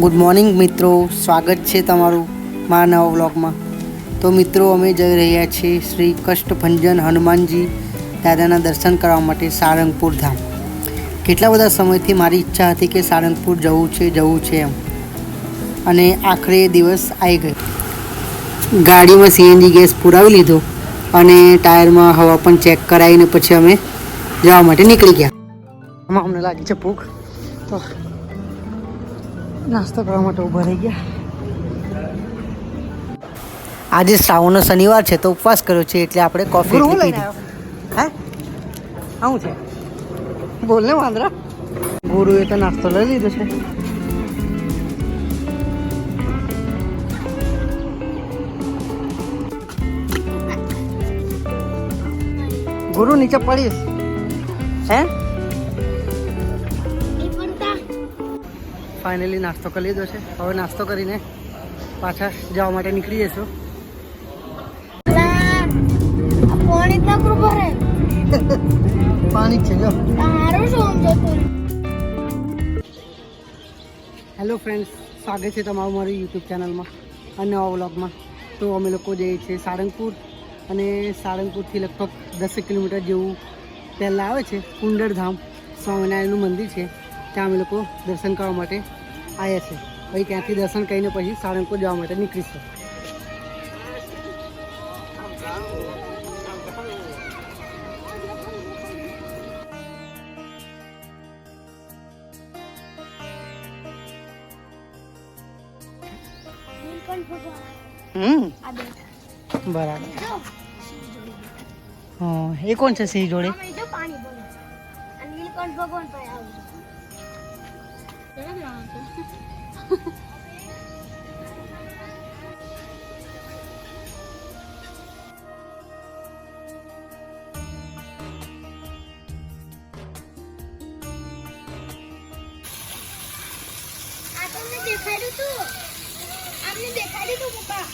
Good morning મિત્રો, સ્વાગત છે તમારું મારા નવા બ્લોગમાં તો મિત્રો, અમે જઈ રહ્યા છીએ શ્રી કષ્ટભંજન હનુમાનજી દાદાના દર્શન કરવા માટે સારંગપુર ધામ. કેટલા બધા સમયથી મારી ઈચ્છા હતી કે સારંગપુર જવું છે જવું છે એમ. અને આખરે દિવસ આવી ગયો. ગાડીમાં સીએનજી ગેસ પુરાવી લીધો અને ટાયરમાં હવા પણ ચેક કરાવીને પછી અમે જવા માટે નીકળી ગયા. આમાં અમને લાગી છે ભૂખ. તો નાસ્તો કરવા માટે ઊભા રહી ગયા. આજે શ્રાવણનો શનિવાર છે તો ઉપવાસ કર્યો છે એટલે આપણે કોફી હું શું છે? બોલ ને વાંદરા. ગુરુએ તો નાસ્તો લઈ લીધો છે. ગુરુ નીચે પડીશ. હે? ફાઇનલી નાસ્તો કરી લીધો છે. હવે નાસ્તો કરીને પાછા જવા માટે નીકળી જઈશું. પાણી છે જો. હેલો ફ્રેન્ડ્સ સ્વાગત છે તમારું મારી યુટ્યુબ ચેનલમાં અને નવા વ્લોગમાં તો અમે લોકો જઈએ છીએ સારંગપુર અને સારંગપુરથી લગભગ દસેક કિલોમીટર જેવું પહેલાં આવે છે કુંડરધામ સ્વામિનારાયણનું મંદિર છે. ત્યાં અમે લોકો દર્શન કરવા માટે આવ્યા છે. પછી ત્યાંથી દર્શન કરીને પછી સાળંગપુર જવા માટે નીકળીશું. બરાબર. એ કોણ છે સિંહ જોડે? ભગવાન આવજો આ તમને દેખાડ્યું તું? આપને દેખાડ્યું તું પપ્પા?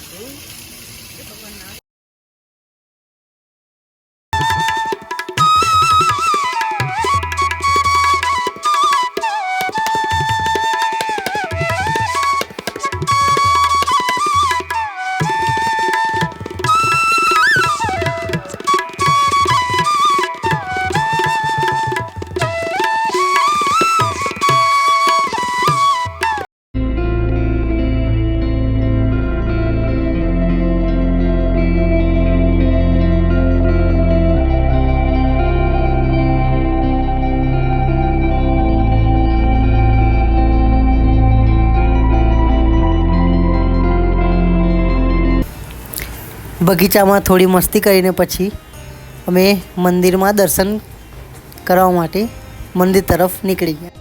બગીચામાં થોડી મસ્તી કરીને પછી અમે મંદિરમાં દર્શન કરવા માટે મંદિર તરફ નીકળી ગયા.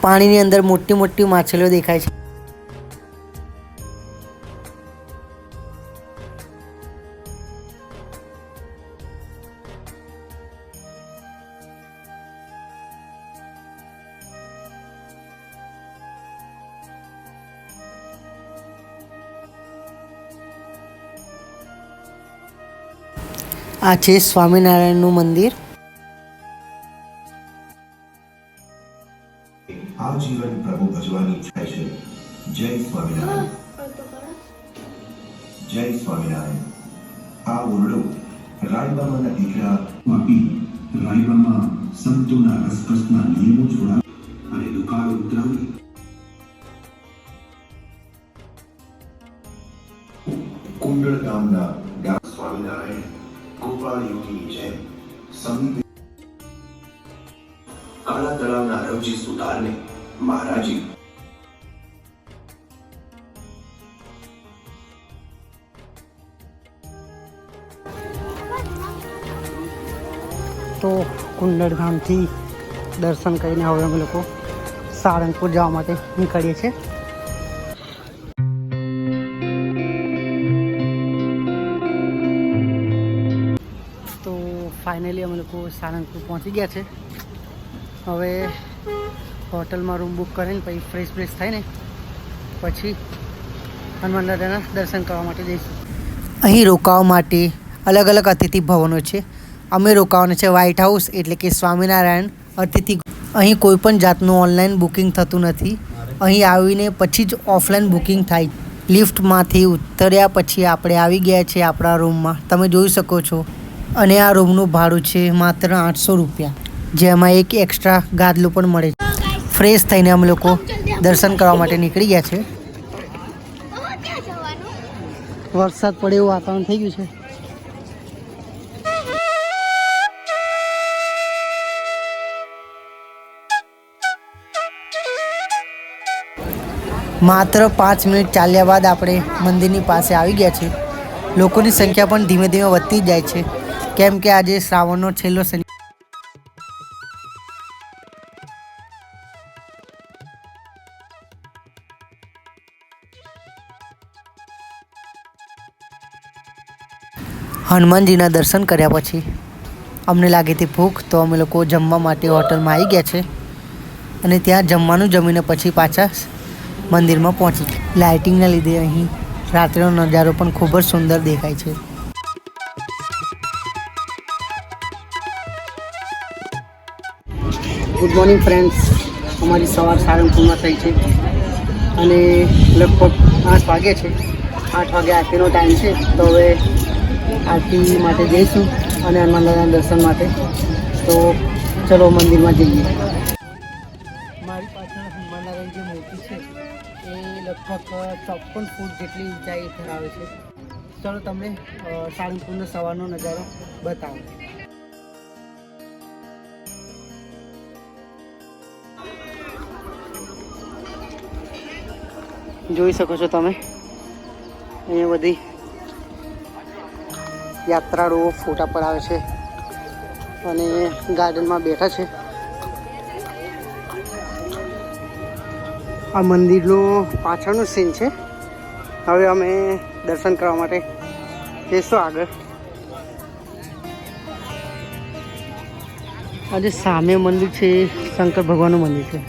પાણીની અંદર મોટી મોટી માછલીઓ દેખાય છે. આ છે સ્વામિનારાયણનું મંદિર. આજીવન પ્રભુ ભજવાની ઈચ્છા છે. જય સ્વામિનારાયણ. જય સ્વામિનારાયણ. આ ઓરડો રાયબામાના દીકરા વાપી રાયબામાં સંતોના રસપ્રસના નિયમો જોડા અને દુકાળ ઉતરાવી. કુંડળ ગામના તો કુંડળધામથી દર્શન કરીને હવે અમે લોકો સારંગપુર જવા માટે નીકળીએ છીએ. તો ફાઇનલી અમે લોકો સારંગપુર પહોંચી ગયા છે. હવે હોટલમાં રૂમ બુક કરીને પછી ફ્રેશ ફ્રેશ થાય ને પછી હનુમાન દાદાના દર્શન કરવા માટે જઈશું. અહીં રોકાવા માટે અલગ અલગ અતિથિ ભવનો છે. અમે રોકાવાના છે વ્હાઇટ હાઉસ એટલે કે સ્વામિનારાયણ અતિથિ અહીં કોઈ પણ જાતનું ઓનલાઈન બુકિંગ થતું નથી. અહીં આવીને પછી જ ઓફલાઈન બુકિંગ થાય. લિફ્ટમાંથી ઉતર્યા પછી આપણે આવી ગયા છીએ આપણા રૂમમાં તમે જોઈ શકો છો. અને આ રૂમનું ભાડું છે માત્ર આઠસો રૂપિયા. જેમાં એક એક્સ્ટ્રા ગાદલું પણ મળે છે. ફ્રેશ થઈને અમે લોકો દર્શન કરવા માટે નીકળી ગયા છે. વરસાદ પડે એવું વાતાવરણ થઈ ગયું છે. માત્ર પાંચ મિનિટ ચાલ્યા બાદ આપણે મંદિરની પાસે આવી ગયા છે લોકોની સંખ્યા પણ ધીમે ધીમે વધતી જાય છે. કેમ કે આજે શ્રાવણનો છેલ્લો શનિ હનુમાનજીના દર્શન કર્યા પછી અમને લાગી હતી ભૂખ, તો અમે લોકો જમવા માટે હોટલમાં આવી ગયા છે. અને ત્યાં જમવાનું જમીને પછી પાછા મંદિરમાં પહોંચી. લાઇટિંગના લીધે અહીં રાત્રિનો નજારો પણ ખૂબ જ સુંદર દેખાય છે. ગુડ મોર્નિંગ ફ્રેન્ડ્સ અમારી સવાર સારંગપુરમાં થઈ છે અને લગભગ આઠ વાગે છે. આઠ વાગે આરતીનો ટાઈમ છે. તો હવે આરતી માટે જઈશું અને હનુમાન દર્શન માટે. તો ચલો મંદિરમાં જઈએ. લગભગ ચોપન ફૂટ જેટલી ઊંચાઈ ધરાવે છે. ચલો તમને અ, સારંગપુરનો સવારનો નજારો બતાવો. જોઈ શકો છો તમે? અહીંયા બધી યાત્રાળુઓ ફોટા પડાવે છે અને ગાર્ડનમાં બેઠા છે. આ મંદિરનો પાછળનું સીન છે. હવે અમે દર્શન કરવા માટે જઈશું આગળ. આજે સામે મંદિર છે, શંકર ભગવાનનું મંદિર છે.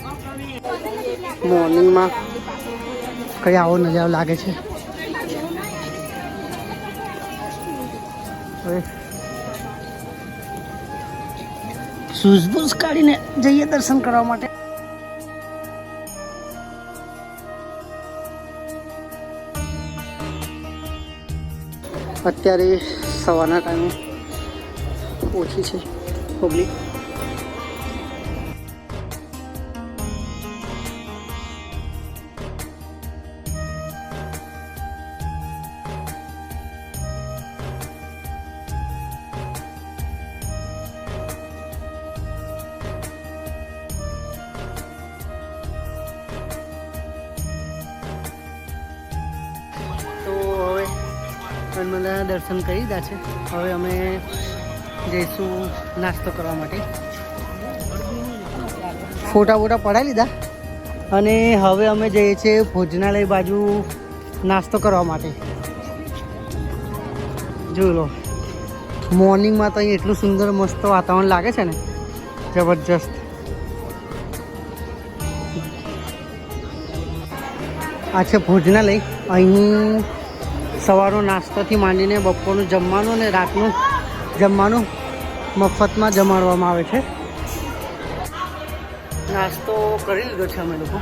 મોર્નિંગમાં કઈ આવો નજારો લાગે છે. શૂઝ બૂઝ કાઢીને જઈએ દર્શન કરવા માટે. અત્યારે સવારના ટાઈમે ઓછી છે પબ્લિક હનુમાનદાના દર્શન કરી દીધા છે. હવે અમે જઈશું નાસ્તો કરવા માટે. ફોટા ફોટા પડાવી લીધા અને હવે અમે જઈએ છીએ ભોજનાલય બાજુ નાસ્તો કરવા માટે. જોઈ લો. મોર્નિંગમાં તો અહીં એટલું સુંદર મસ્ત વાતાવરણ લાગે છે ને. જબરજસ્ત. આ છે ભોજનાલય. અહીં સવારનો નાસ્તાથી માંડીને બપોરનું જમવાનું અને રાતનું જમવાનું મફતમાં જમાડવામાં આવે છે. નાસ્તો કરી લીધો છે અમે લોકો.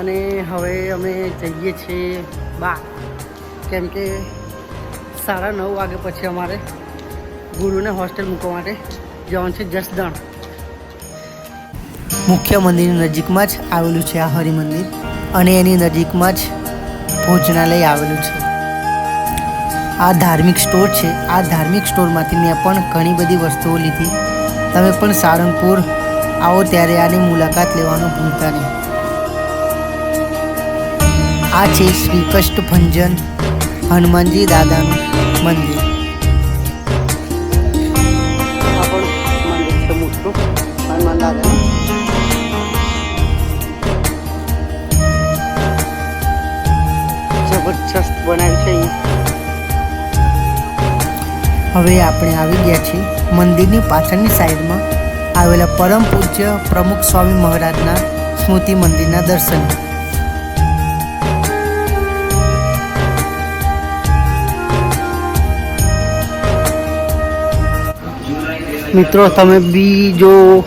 અને હવે અમે જઈએ છીએ બહાર કેમ કે સાડા નવ વાગે પછી અમારે ગુરુને હોસ્ટેલ મૂકવા માટે જવાનું છે જસદણ. મુખ્ય મંદિરની નજીકમાં જ આવેલું છે આ હરિ મંદિર અને એની નજીકમાં જ ભોજનાલય આવેલું છે. આ ધાર્મિક સ્ટોર છે. આ ધાર્મિક સ્ટોરમાંથી મેં પણ ઘણી બધી વસ્તુઓ લીધી. તમે પણ સારંગપુર આવો ત્યારે આની મુલાકાત લેવાનું ભૂલતા નહીં. આ છે શ્રી કષ્ટભંજન હનુમાનજી દાદાનું મંદિર. જબરજસ્ત બનાવ્યું છે અહીંયા. હવે આપણે આવી ગયા છીએ મંદિરની પાછળની સાઈડમાં આવેલા પરમ પૂજ્ય પ્રમુખ સ્વામી મહારાજના સ્મૃતિ મંદિરના દર્શન. મિત્રો, તમે બી જો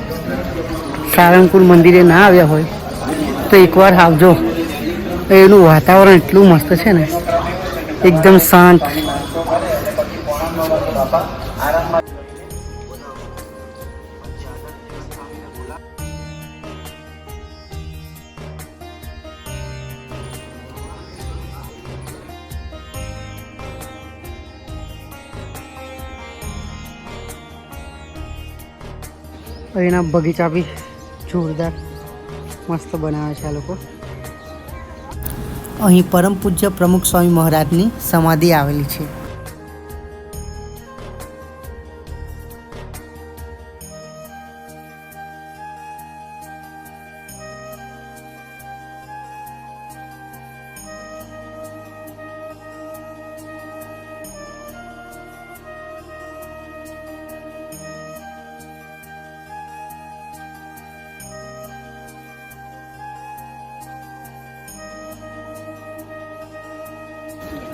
સારંગપુર મંદિરે ના આવ્યા હોય, તો એકવાર આવજો. એનું વાતાવરણ એટલું મસ્ત છે ને. એકદમ શાંત. અહીંના બગીચા બી જોરદાર મસ્ત બનાવે છે આ લોકો. અહીં પરમ પૂજ્ય પ્રમુખ સ્વામી મહારાજની સમાધિ આવેલી છે.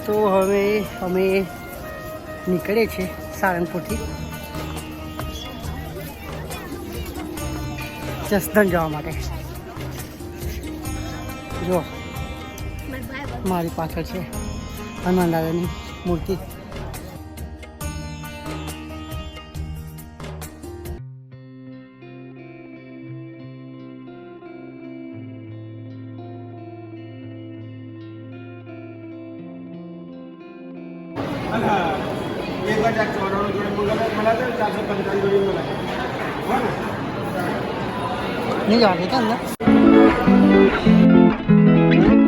તો હવે અમે નીકળીએ છીએ સારંગપુરથી. જસદણ જવા માટે. જો મારી પાછળ છે હનુમાન દાદાની મૂર્તિ. का चारशे वाढवणं थोडं मुलं मला तर चारशे पंचावन्न जोडी मला हो ना.